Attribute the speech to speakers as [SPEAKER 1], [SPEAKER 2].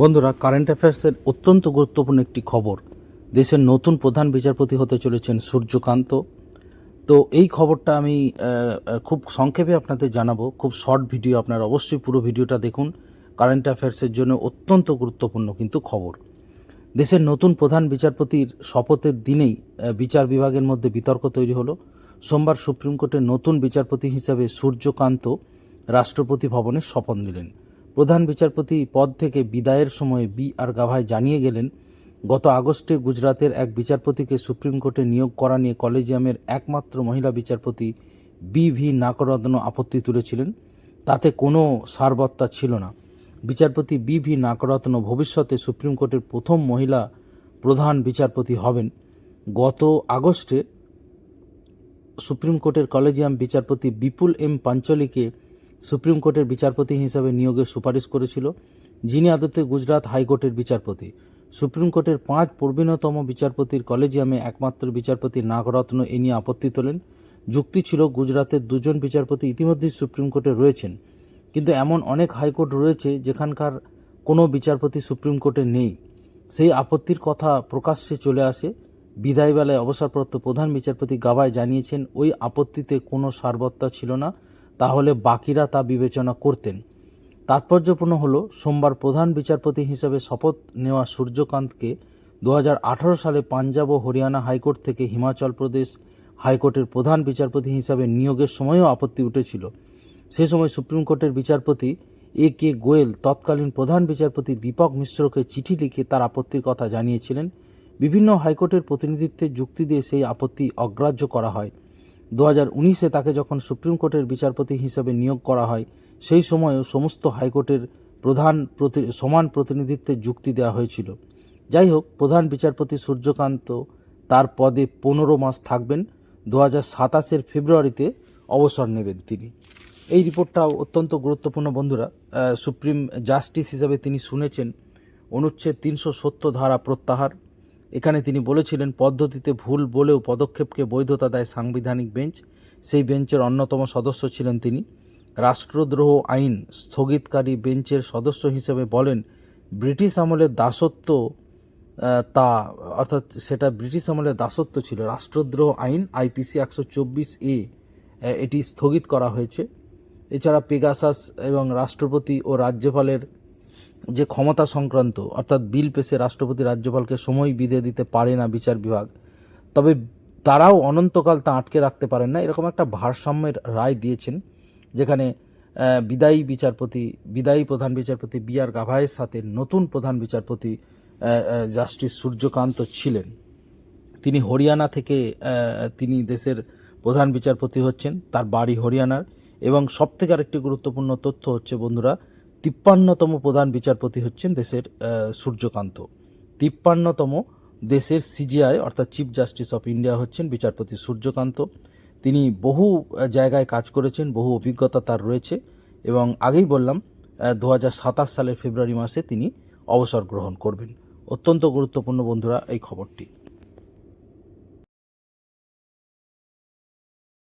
[SPEAKER 1] বন্ধুরা কারেন্ট অ্যাফেয়ার্সের অত্যন্ত গুরুত্বপূর্ণ একটি খবর। দেশের নতুন প্রধান বিচারপতি হতে চলেছেন সূর্যকান্ত। তো এই খবরটা আমি খুব সংক্ষেপে আপনাদের জানাব। খুব শর্ট ভিডিও আপনারা অবশ্যই পুরো ভিডিওটা দেখুন। কারেন্ট অ্যাফেয়ার্সের জন্য অত্যন্ত গুরুত্বপূর্ণ কিন্তু খবর। দেশের নতুন প্রধান বিচারপতির শপথের দিনেই বিচার বিভাগের মধ্যে বিতর্ক তৈরি হলো। সোমবার সুপ্রিম কোর্টের নতুন বিচারপতি হিসাবে সূর্যকান্ত রাষ্ট্রপতি ভবনে শপথ নিলেন। প্রধান বিচারপতি পদ থেকে বিদায়ের সময় বি আর গাভাই জানিয়ে গেলেন, গত আগস্টে গুজরাতের এক বিচারপতিকে সুপ্রিম কোর্টে নিয়োগ করা নিয়ে কলেজিয়ামের একমাত্র মহিলা বিচারপতি বি ভি নাকরত্ন আপত্তি তুলেছিলেন। তাতে কোনো সারবত্তা ছিল না। বিচারপতি বি ভি নাকরত্ন ভবিষ্যতে সুপ্রিম কোর্টের প্রথম মহিলা প্রধান বিচারপতি হবেন। গত আগস্টে সুপ্রিম কোর্টের কলেজিয়াম বিচারপতি বিপুল এম পাঞ্চলিকে সুপ্রিম কোর্টের বিচারপতি হিসাবে নিয়োগের সুপারিশ করেছিল, যিনি আদতে গুজরাট হাইকোর্টের বিচারপতি। সুপ্রিম কোর্টের পাঁচ প্রবীণতম বিচারপতির কলেজিয়ামে একমাত্র বিচারপতি নাগরত্ন এ নিয়ে আপত্তি তোলেন। যুক্তি ছিল গুজরাতের দুজন বিচারপতি ইতিমধ্যেই সুপ্রিম কোর্টে রয়েছেন। কিন্তু এমন অনেক হাইকোর্ট রয়েছে, যেখানকার কোনো বিচারপতি সুপ্রিম কোর্টে নেই। সেই আপত্তির কথা প্রকাশ্যে চলে আসে। বিদায়বেলায় অবসরপ্রাপ্ত প্রধান বিচারপতি গাবায় জানিয়েছেন, ওই আপত্তিতে কোনো সারবত্তা ছিল না। তাহলে বাকিরা তা বিবেচনা করতেন। তাৎপর্যপূর্ণ হলো, সোমবার প্রধান বিচারপতি হিসেবে শপথ নেওয়া সূর্যকান্তকে দু হাজার আঠারো সালে পাঞ্জাব ও হরিয়ানা হাইকোর্ট থেকে হিমাচল প্রদেশ হাইকোর্টের প্রধান বিচারপতি হিসাবে নিয়োগের সময়ও আপত্তি উঠেছিল। সে সময় সুপ্রিম কোর্টের বিচারপতি এ কে গোয়েল তৎকালীন প্রধান বিচারপতি দীপক মিশ্রকে চিঠি লিখে তার আপত্তির কথা জানিয়েছিলেন। বিভিন্ন হাইকোর্টের প্রতিনিধিত্বে যুক্তি দিয়ে সেই আপত্তি অগ্রাহ্য করা হয়। দু হাজার উনিশে তাকে যখন সুপ্রিম কোর্টের বিচারপতি হিসেবে নিয়োগ করা হয়, সেই সময়ও সমস্ত হাইকোর্টের প্রধান প্রতি, সমান প্রতিনিধিত্বের যুক্তি দেওয়া হয়েছিল। যাই হোক, প্রধান বিচারপতি সূর্যকান্ত তার পদে পনেরো মাস থাকবেন। দু হাজার সাতাশের ফেব্রুয়ারিতে অবসর নেবেন তিনি। এই রিপোর্টটাও অত্যন্ত গুরুত্বপূর্ণ বন্ধুরা। সুপ্রিম জাস্টিস হিসাবে তিনি শুনেছেন, অনুচ্ছেদ তিনশো সত্তর ধারা প্রত্যাহার। এখানে তিনি বলেছিলেন, পদ্ধতিতে ভুল বলেও পদক্ষেপকে বৈধতা দেয় সাংবিধানিক বেঞ্চ। সেই বেঞ্চের অন্যতম সদস্য ছিলেন তিনি। রাষ্ট্রদ্রোহ আইন স্থগিতকারী বেঞ্চের সদস্য হিসেবে বলেন, ব্রিটিশ আমলের দাসত্ব তা, অর্থাৎ সেটা ব্রিটিশ আমলের দাসত্ব ছিল। রাষ্ট্রদ্রোহ আইন, আইপিসি একশো চব্বিশ এ এটি স্থগিত করা হয়েছে। এছাড়া পেগাসাস এবং রাষ্ট্রপতি ও রাজ্যপালের যে ক্ষমতা সংক্রান্ত, অর্থাৎ বিল পেশে রাষ্ট্রপতি রাজ্যপালকে সময় বিধে দিতে পারে না বিচার বিভাগ, তবে তারাও অনন্তকাল তা আটকে রাখতে পারেন না। এরকম একটা ভারসাম্যের রায় দিয়েছেন, যেখানে বিদায়ী বিচারপতি, বিদায়ী প্রধান বিচারপতি বি আর গাভাইয়ের সাথে নতুন প্রধান বিচারপতি জাস্টিস সূর্যকান্ত ছিলেন। তিনি হরিয়ানা থেকে তিনি দেশের প্রধান বিচারপতি হচ্ছেন, তার বাড়ি হরিয়ানার, এবং সবথেকে আরেকটি গুরুত্বপূর্ণ তথ্য হচ্ছে বন্ধুরা তিপ্পান্নতম প্রধান বিচারপতি হচ্ছেন দেশের সূর্যকান্ত। তিপ্পান্নতম দেশের সিজিআই অর্থাৎ চিফ জাস্টিস অফ ইন্ডিয়া হচ্ছেন বিচারপতি সূর্যকান্ত। তিনি বহু জায়গায় কাজ করেছেন, বহু অভিজ্ঞতা তার রয়েছে এবং আগেই বললাম দু হাজার সাতাশ সালের ফেব্রুয়ারি মাসে তিনি অবসর গ্রহণ করবেন। অত্যন্ত গুরুত্বপূর্ণ বন্ধুরা, এই খবরটি।